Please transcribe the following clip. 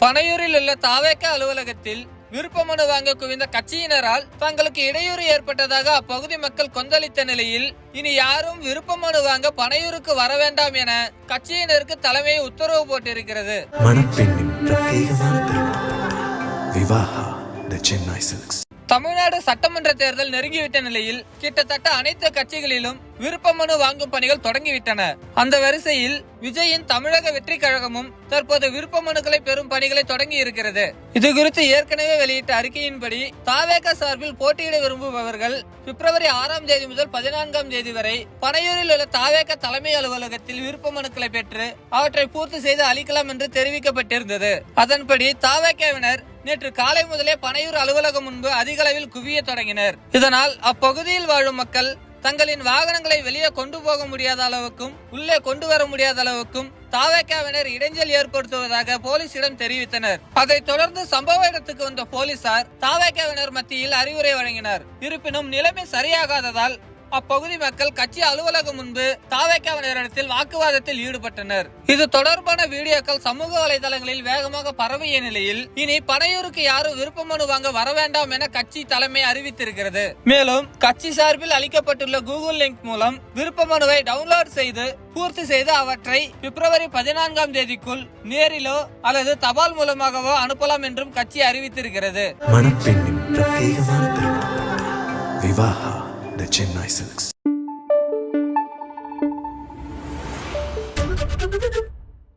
பனையூரில் உள்ள தாவேக்க அலுவலகத்தில் விருப்ப மனு வாங்க குவிந்த கட்சியினரால் தங்களுக்கு இடையூறு ஏற்பட்டதாக அப்பகுதி மக்கள் கொந்தளித்த நிலையில் இனி யாரும் விருப்ப மனு வாங்க பனையூருக்கு வர வேண்டாம் என கட்சியினருக்கு தலைமை உத்தரவு போட்டிருக்கிறது. மணப்பெண்ணின் பிரத்யேகமான திருமணம் விவாஹா சென்னை சில்க்ஸ் தமிழ்நாடு சட்டமன்ற தேர்தல் நெருங்கிவிட்ட நிலையில் கிட்டத்தட்ட அனைத்து கட்சிகளிலும் விருப்ப மனு வாங்கும் பணிகள் தொடங்கிவிட்டன. அந்த வரிசையில் விஜயின் தமிழக வெற்றி கழகமும் தற்போது விருப்ப மனுக்களை பெறும் பணிகளை தொடங்கி இருக்கிறது இது குறித்து ஏற்கனவே வெளியிட்ட அறிக்கையின்படி தாவேக சார்பில் போட்டியிட விரும்புபவர்கள் பிப்ரவரி ஆறாம் தேதி முதல் பதினான்காம் தேதி வரை பனையூரில் உள்ள தாவேக தலைமை அலுவலகத்தில் விருப்ப மனுக்களை பெற்று அவற்றை பூர்த்தி செய்து அளிக்கலாம் என்று தெரிவிக்கப்பட்டிருந்தது. அதன்படி தாவேகவினர் நேற்று காலை முதலே பனையூர் அலுவலகம் முன்பு அதிக அளவில் குவிய தொடங்கினர். இதனால் அப்பகுதியில் வாழும் மக்கள் தங்களின் வாகனங்களை வெளியே கொண்டு போக முடியாத அளவுக்கும் உள்ளே கொண்டு வர முடியாத அளவுக்கும் தாவேக்காவினர் இடைஞ்சல் ஏற்படுத்துவதாக போலீசிடம் தெரிவித்தனர். அதைத் தொடர்ந்து சம்பவ இடத்துக்கு வந்த போலீசார் தாவேக்காவினர் மத்தியில் அறிவுரை வழங்கினர். இருப்பினும் நிலைமை சரியாகாததால் அப்பகுதி மக்கள் கட்சி அலுவலகம் முன்பு தாவேக்காவினரிடத்தில் வாக்குவாதத்தில் ஈடுபட்டனர். இது தொடர்பான வீடியோக்கள் சமூக வலைதளங்களில் வேகமாக பரவிய நிலையில் இனி பனையூருக்கு யாரும் விருப்ப மனு வாங்க வர வேண்டாம் என கட்சி தலைமை அறிவித்திருக்கிறது. மேலும் கட்சி சார்பில் அளிக்கப்பட்டுள்ள கூகுள் லிங்க் மூலம் விருப்ப மனுவை டவுன்லோட் செய்து பூர்த்தி செய்து அவற்றை பிப்ரவரி பதினான்காம் தேதிக்குள் நேரிலோ அல்லது தபால் மூலமாகவோ அனுப்பலாம் என்றும் கட்சி அறிவித்திருக்கிறது. மணப்பெண்ணின் the Chennai Silks.